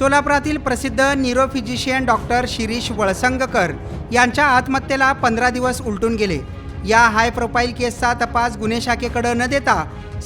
सोलापुरातील प्रसिद्ध neurophysician doctor Shirish Valsangkar यांच्या आत्महत्येला पंधरा दिवस उलटून गेले. या हाय प्रोफाईल केसचा तपास गुन्हे शाखेकडे न देता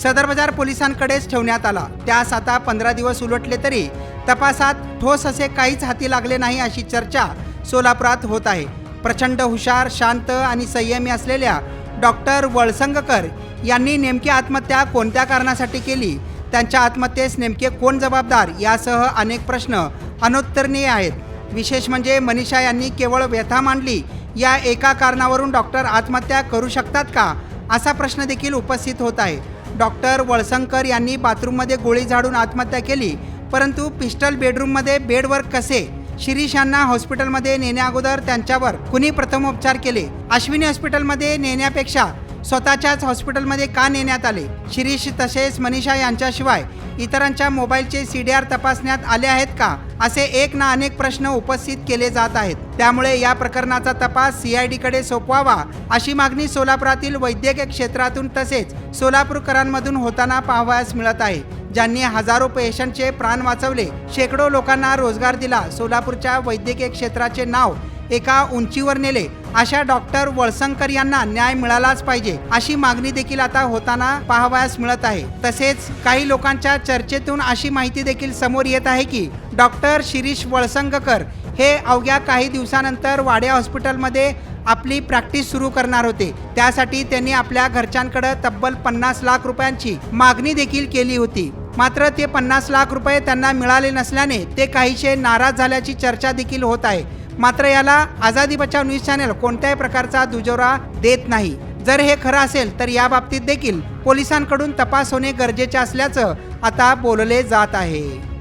सदर बाजार पोलिसांकडेच ठेवण्यात आला. त्यास आता पंधरा दिवस उलटले तरी तपासात ठोस असे काहीच हाती लागले नाही अशी चर्चा सोलापुरात होत आहे. प्रचंड हुशार शांत आणि संयमी असलेल्या डॉक्टर वळसंगकर यांनी नेमकी आत्महत्या कोणत्या कारणासाठी केली? त्यांच्या आत्महत्येस नेमके कोण जबाबदार यासह अनेक प्रश्न अनुत्तरणीय आहेत. विशेष म्हणजे मनीषा यांनी केवळ व्यथा मांडली या एका कारणावरून डॉक्टर आत्महत्या करू शकतात का? असा प्रश्न देखील उपस्थित होत आहे. डॉक्टर वळसंकर यांनी बाथरूममध्ये गोळी झाडून आत्महत्या केली परंतु पिस्टल बेडरूममध्ये बेडवर कसे? शिरीष यांना हॉस्पिटलमध्ये नेण्याअगोदर त्यांच्यावर कुणी प्रथमोपचार केले? अश्विनी हॉस्पिटलमध्ये नेण्यापेक्षा स्वतःच्याच हॉस्पिटलमध्ये का नेण्यात आले? शिरीष तसेच मनीषा यांच्याशिवाय इतरांच्या मोबाईलचे सी डी आर तपासण्यात आले आहेत का? असे एक ना अनेक प्रश्न उपस्थित केले जात आहेत. त्यामुळे या प्रकरणाचा तपास सीआयडीकडे सोपवावा अशी मागणी सोलापुरातील वैद्यकीय क्षेत्रातून तसेच सोलापूरकरांमधून होताना पाहावयास मिळत आहे. ज्यांनी हजारो पेशंटचे प्राण वाचवले शेकडो लोकांना रोजगार दिला सोलापूरच्या वैद्यकीय क्षेत्राचे नाव एका उंचीवर नेले. अशा डॉक्टर वळसंकर यांना न्याय मिळालाच पाहिजे अशी मागणी देखील आता होताना पाहावयास मिळत आहे. तसेच काही लोकांच्या चर्चेतून अशी माहिती देखील समोर येत आहे की डॉक्टर शिरीष वळसंगकर हे अवघ्या काही दिवसानंतर वाड्या हॉस्पिटलमध्ये आपली प्रॅक्टिस सुरू करणार होते. त्यासाठी त्यांनी आपल्या घरच्यांकडे तब्बल पन्नास लाख रुपयांची मागणी देखील केली होती. मात्र ते पन्नास लाख रुपये त्यांना मिळाले नसल्याने ते काहीशे नाराज झाल्याची चर्चा देखील होत आहे. मात्र याला आझादी बचाव न्यूज चॅनल कोणत्याही प्रकारचा दुजोरा देत नाही. जर हे खरं असेल तर या बाबतीत देखील पोलिसांकडून तपास होणे गरजेचे असल्याचं आता बोलले जात आहे.